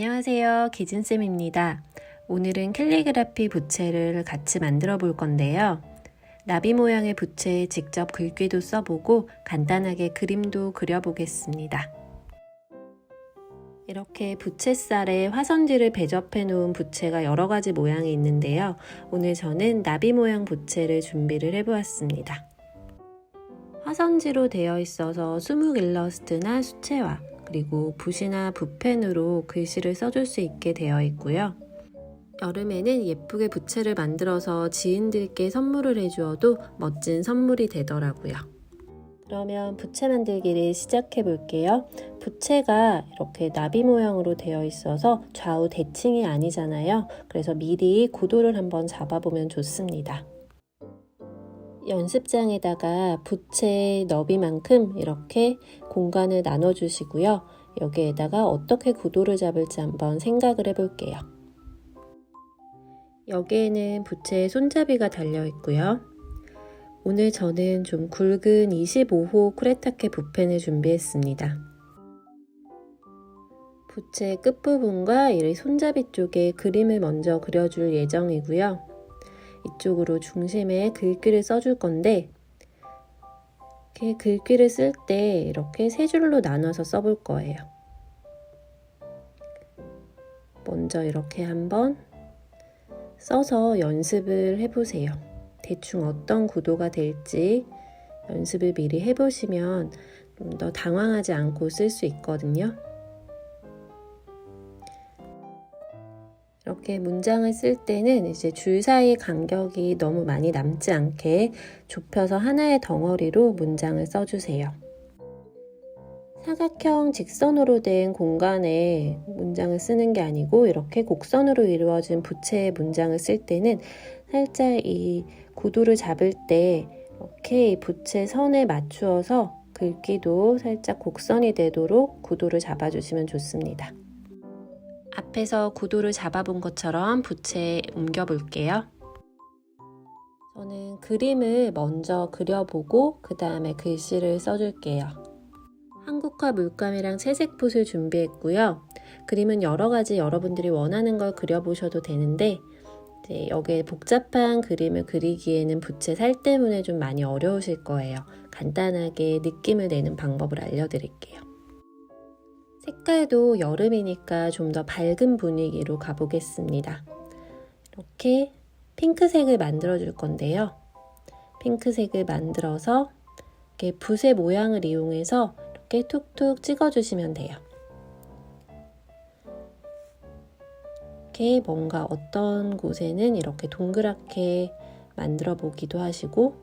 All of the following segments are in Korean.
안녕하세요. 기진쌤입니다. 오늘은 캘리그라피 부채를 같이 만들어 볼 건데요. 나비 모양의 부채에 직접 글귀도 써보고 간단하게 그림도 그려보겠습니다. 이렇게 부채살에 화선지를 배접해 놓은 부채가 여러 가지 모양이 있는데요. 오늘 저는 나비 모양 부채를 준비를 해보았습니다. 화선지로 되어 있어서 수묵 일러스트나 수채화, 그리고 붓이나 붓펜으로 글씨를 써줄 수 있게 되어 있고요. 여름에는 예쁘게 부채를 만들어서 지인들께 선물을 해주어도 멋진 선물이 되더라고요. 그러면 부채 만들기를 시작해 볼게요. 부채가 이렇게 나비 모양으로 되어 있어서 좌우 대칭이 아니잖아요. 그래서 미리 고도를 한번 잡아보면 좋습니다. 연습장에다가 부채 너비만큼 이렇게 공간을 나눠 주시고요. 여기에다가 어떻게 구도를 잡을지 한번 생각을 해 볼게요. 여기에는 부채 손잡이가 달려 있고요. 오늘 저는 좀 굵은 25호 쿠레타케 붓펜을 준비했습니다. 부채 끝부분과 이 손잡이 쪽에 그림을 먼저 그려줄 예정이고요. 이쪽으로 중심에 글귀를 써줄 건데 이렇게 글귀를 쓸 때 이렇게 세 줄로 나눠서 써볼 거예요. 먼저 이렇게 한번 써서 연습을 해보세요. 대충 어떤 구도가 될지 연습을 미리 해보시면 좀 더 당황하지 않고 쓸 수 있거든요. 이렇게 문장을 쓸 때는 이제 줄 사이 간격이 너무 많이 남지 않게 좁혀서 하나의 덩어리로 문장을 써주세요. 사각형 직선으로 된 공간에 문장을 쓰는 게 아니고 이렇게 곡선으로 이루어진 부채의 문장을 쓸 때는 살짝 이 구도를 잡을 때 이렇게 부채 선에 맞추어서 글귀도 살짝 곡선이 되도록 구도를 잡아주시면 좋습니다. 앞에서 구도를 잡아본 것처럼 부채에 옮겨 볼게요. 저는 그림을 먼저 그려보고 그 다음에 글씨를 써줄게요. 한국화 물감이랑 채색 붓을 준비했고요. 그림은 여러 가지 여러분들이 원하는 걸 그려보셔도 되는데 여기에 복잡한 그림을 그리기에는 부채 살 때문에 좀 많이 어려우실 거예요. 간단하게 느낌을 내는 방법을 알려드릴게요. 색깔도 여름이니까 좀 더 밝은 분위기로 가보겠습니다. 이렇게 핑크색을 만들어 줄 건데요. 핑크색을 만들어서 이렇게 붓의 모양을 이용해서 이렇게 툭툭 찍어 주시면 돼요. 이렇게 뭔가 어떤 곳에는 이렇게 동그랗게 만들어 보기도 하시고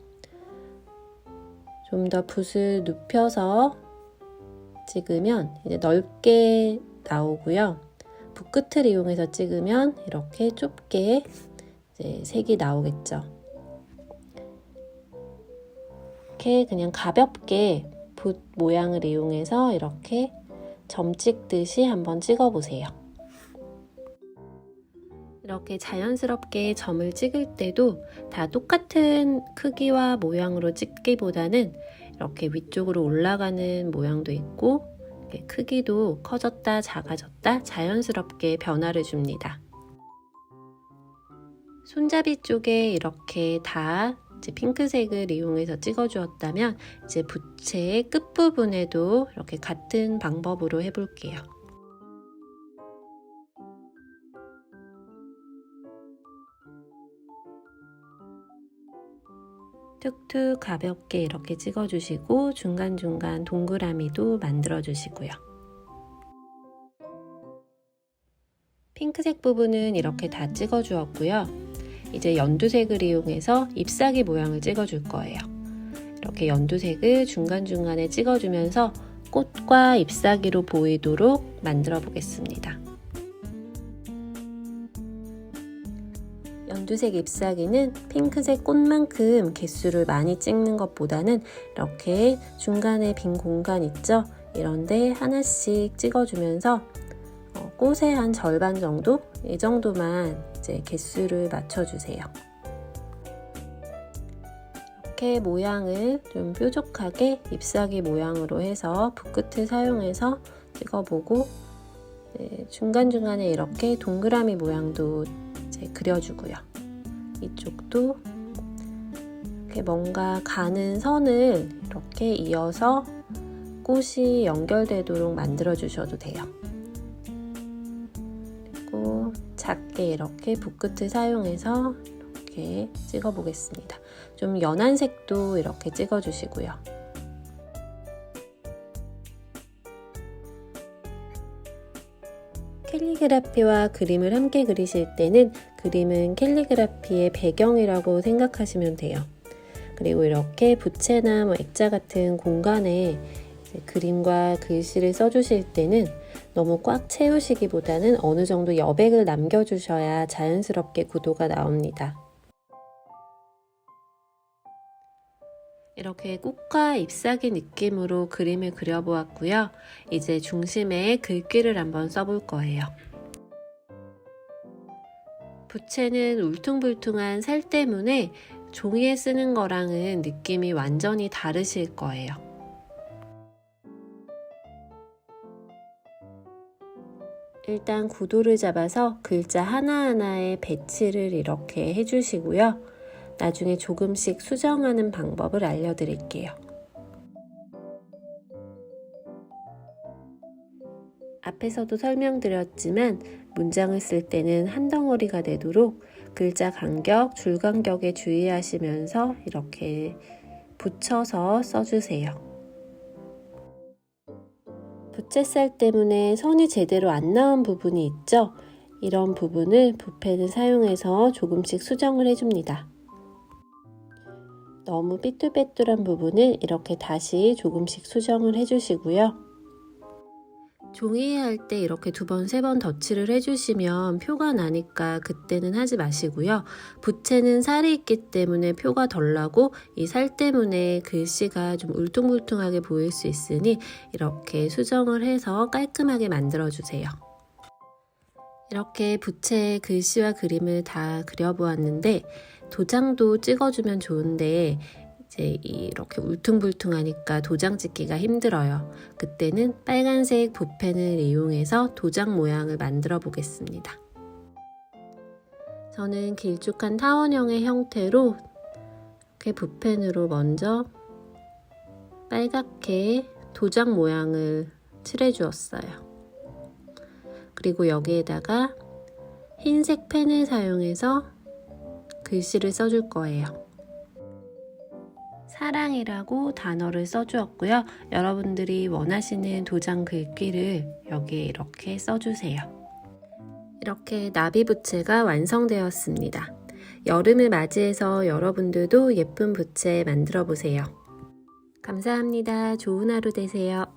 좀 더 붓을 눕혀서 찍으면 이제 넓게 나오고요. 붓끝을 이용해서 찍으면 이렇게 좁게 색이 나오겠죠. 이렇게 그냥 가볍게 붓 모양을 이용해서 이렇게 점 찍듯이 한번 찍어 보세요. 이렇게 자연스럽게 점을 찍을 때도 다 똑같은 크기와 모양으로 찍기보다는 이렇게 위쪽으로 올라가는 모양도 있고 크기도 커졌다 작아졌다 자연스럽게 변화를 줍니다. 손잡이 쪽에 이렇게 다 핑크색을 이용해서 찍어주었다면 이제 부채의 끝부분에도 이렇게 같은 방법으로 해볼게요. 툭툭 가볍게 이렇게 찍어주시고 중간중간 동그라미도 만들어주시고요. 핑크색 부분은 이렇게 다 찍어주었고요. 이제 연두색을 이용해서 잎사귀 모양을 찍어줄 거예요. 이렇게 연두색을 중간중간에 찍어주면서 꽃과 잎사귀로 보이도록 만들어 보겠습니다. 연두색 잎사귀는 핑크색 꽃만큼 개수를 많이 찍는 것보다는 이렇게 중간에 빈 공간 있죠? 이런데 하나씩 찍어주면서 어, 꽃의 한 절반 정도? 이 정도만 이제 개수를 맞춰주세요. 이렇게 모양을 좀 뾰족하게 잎사귀 모양으로 해서 붓끝을 사용해서 찍어보고 네, 중간중간에 이렇게 동그라미 모양도 그려주고요. 이쪽도 이렇게 뭔가 가는 선을 이렇게 이어서 꽃이 연결되도록 만들어 주셔도 돼요. 그리고 작게 이렇게 붓끝을 사용해서 이렇게 찍어 보겠습니다. 좀 연한 색도 이렇게 찍어 주시고요. 캘리그라피와 그림을 함께 그리실 때는 그림은 캘리그라피의 배경이라고 생각하시면 돼요. 그리고 이렇게 부채나 뭐 액자 같은 공간에 그림과 글씨를 써주실 때는 너무 꽉 채우시기보다는 어느 정도 여백을 남겨주셔야 자연스럽게 구도가 나옵니다. 이렇게 꽃과 잎사귀 느낌으로 그림을 그려보았고요. 이제 중심에 글귀를 한번 써볼 거예요. 부채는 울퉁불퉁한 살 때문에 종이에 쓰는 거랑은 느낌이 완전히 다르실 거예요. 일단 구도를 잡아서 글자 하나하나에 배치를 이렇게 해주시고요. 나중에 조금씩 수정하는 방법을 알려드릴게요. 앞에서도 설명드렸지만 문장을 쓸 때는 한 덩어리가 되도록 글자 간격, 줄 간격에 주의하시면서 이렇게 붙여서 써주세요. 부채살 때문에 선이 제대로 안 나온 부분이 있죠? 이런 부분을 붓펜을 사용해서 조금씩 수정을 해줍니다. 너무 삐뚤빼뚤한 부분을 이렇게 다시 조금씩 수정을 해주시고요. 종이에 할 때 이렇게 두 번, 세 번 덧칠을 해주시면 표가 나니까 그때는 하지 마시고요. 부채는 살이 있기 때문에 표가 덜 나고 이 살 때문에 글씨가 좀 울퉁불퉁하게 보일 수 있으니 이렇게 수정을 해서 깔끔하게 만들어주세요. 이렇게 부채에 글씨와 그림을 다 그려보았는데 도장도 찍어주면 좋은데 이제 이렇게 울퉁불퉁하니까 도장 찍기가 힘들어요. 그때는 빨간색 붓펜을 이용해서 도장 모양을 만들어 보겠습니다. 저는 길쭉한 타원형의 형태로 이렇게 붓펜으로 먼저 빨갛게 도장 모양을 칠해 주었어요. 그리고 여기에다가 흰색 펜을 사용해서 글씨를 써줄 거예요. 사랑이라고 단어를 써주었고요. 여러분들이 원하시는 도장 글귀를 여기에 이렇게 써주세요. 이렇게 나비 부채가 완성되었습니다. 여름을 맞이해서 여러분들도 예쁜 부채 만들어 보세요. 감사합니다. 좋은 하루 되세요.